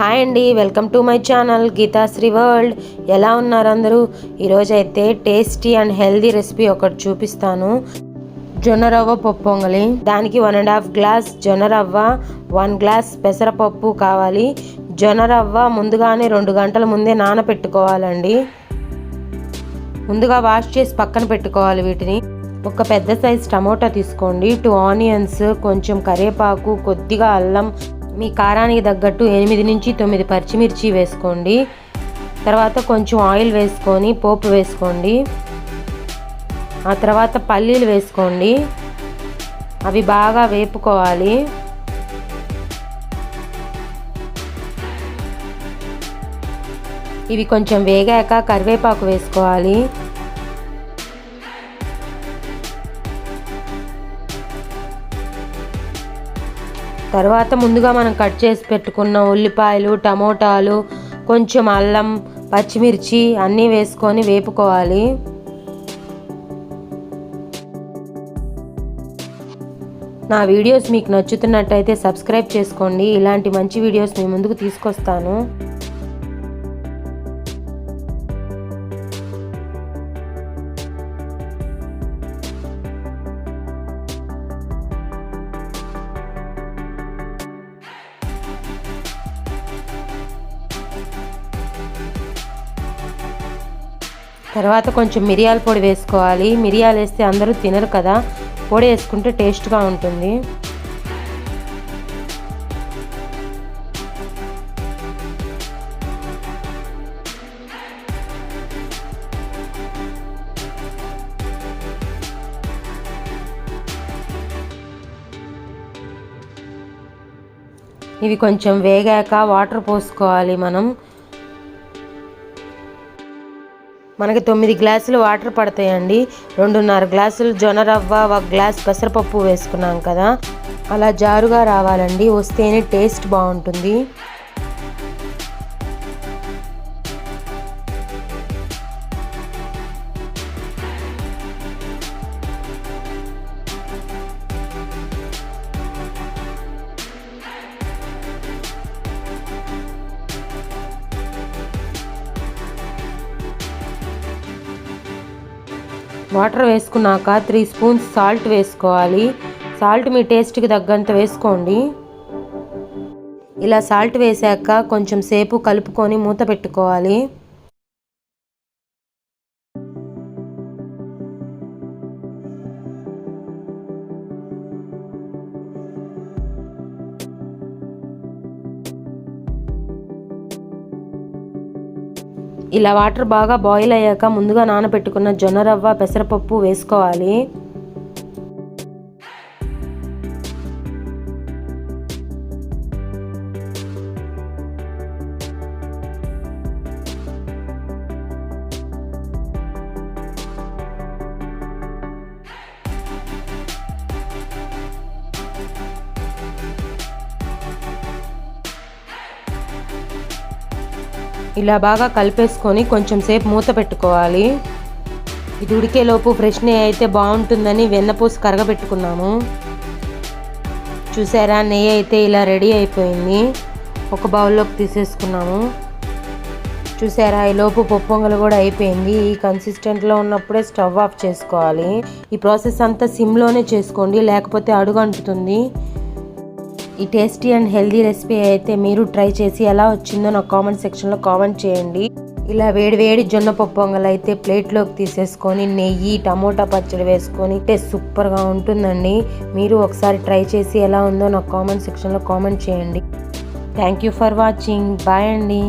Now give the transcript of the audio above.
Hi అండి welcome to my channel Geethasri world. ఎలా ఉన్నారు అందరూ? ఈరోజు అయితే టేస్టీ అండ్ హెల్దీ రెసిపీ ఒకటి చూపిస్తాను. జొన్న రవ్వ పప్పు పొంగలి దానికి వన్ అండ్ హాఫ్ గ్లాస్ జొన్న రవ్వ వన్ గ్లాస్ పెసరపప్పు కావాలి. జొన్న రవ్వ ముందుగానే రెండు గంటల ముందే నానబెట్టుకోవాలండి ముందుగా వాష్ చేసి పక్కన పెట్టుకోవాలి వీటిని. ఒక పెద్ద సైజ్ టమోటా తీసుకోండి. టూ ఆనియన్స్ కొంచెం కరివేపాకు కొద్దిగా అల్లం మీ కారానికి తగ్గట్టు ఎనిమిది నుంచి తొమ్మిది పచ్చిమిర్చి వేసుకోండి. తర్వాత కొంచెం ఆయిల్ వేసుకొని పోపు వేసుకోండి. ఆ తర్వాత పల్లీలు వేసుకోండి. అవి బాగా వేపుకోవాలి. ఇవి కొంచెం వేగాక కరివేపాకు వేసుకోవాలి. తర్వాత ముందుగా మనం కట్ చేసి పెట్టుకున్న ఉల్లిపాయలు టమోటాలు కొంచెం అల్లం పచ్చిమిర్చి అన్నీ వేసుకొని వేపుకోవాలి. నా వీడియోస్ మీకు నచ్చుతున్నట్టయితే సబ్స్క్రైబ్ చేసుకోండి. ఇలాంటి మంచి వీడియోస్ మీ ముందుకు తీసుకొస్తాను. తర్వాత కొంచెం మిరియాల పొడి వేసుకోవాలి. మిరియాలు వేస్తే అందరూ తినరు కదా. పొడి వేసుకుంటే టేస్ట్గా ఉంటుంది. ఇవి కొంచెం వేగాక వాటర్ పోసుకోవాలి మనం. మనకి తొమ్మిది గ్లాసులు వాటర్ పడతాయండి. రెండున్నర గ్లాసులు జొన్న రవ్వ ఒక గ్లాస్ పెసరపప్పు వేసుకున్నాం కదా. అలా జారుగా రావాలండి. వస్తేనే టేస్ట్ బాగుంటుంది. వాటర్ వేసుకున్నాక త్రీ స్పూన్స్ సాల్ట్ వేసుకోవాలి. సాల్ట్ మీ టేస్ట్కి తగ్గంత వేసుకోండి. ఇలా సాల్ట్ వేసాక కొంచెం సేపు కలుపుకొని మూత పెట్టుకోవాలి. ఇలా వాటర్ బాగా బాయిల్ అయ్యాక ముందుగా నానబెట్టుకున్న జొన్న రవ్వ పెసరపప్పు వేసుకోవాలి. ఇలా బాగా కలిపేసుకొని కొంచెం సేపు మూత పెట్టుకోవాలి. ఇది ఉడికేలోపు ఫ్రెష్ నెయ్యి అయితే బాగుంటుందని వెన్నపూసి కరగబెట్టుకున్నాము. చూసారా నెయ్యి అయితే ఇలా రెడీ అయిపోయింది. ఒక బౌల్లోకి తీసేసుకున్నాము. చూసారా ఈ లోపు పొప్పొంగలు కూడా అయిపోయింది. ఈ కన్సిస్టెంట్లో ఉన్నప్పుడే స్టవ్ ఆఫ్ చేసుకోవాలి. ఈ ప్రాసెస్ అంతా సిమ్లోనే చేసుకోండి లేకపోతే అడుగు అంటుతుంది ఈ టేస్టీ అండ్ హెల్దీ రెసిపీ అయితే మీరు ట్రై చేసి ఎలా వచ్చిందో నాకు కామెంట్ సెక్షన్లో కామెంట్ చేయండి. ఇలా వేడి వేడి జొన్న పప్పు పొంగల్ అయితే ప్లేట్లోకి తీసేసుకొని నెయ్యి టమోటా పచ్చడి వేసుకొని అయితే సూపర్గా ఉంటుందండి. మీరు ఒకసారి ట్రై చేసి ఎలా ఉందో నాకు కామెంట్ సెక్షన్లో కామెంట్ చేయండి. Thank you for watching. Bye అండి.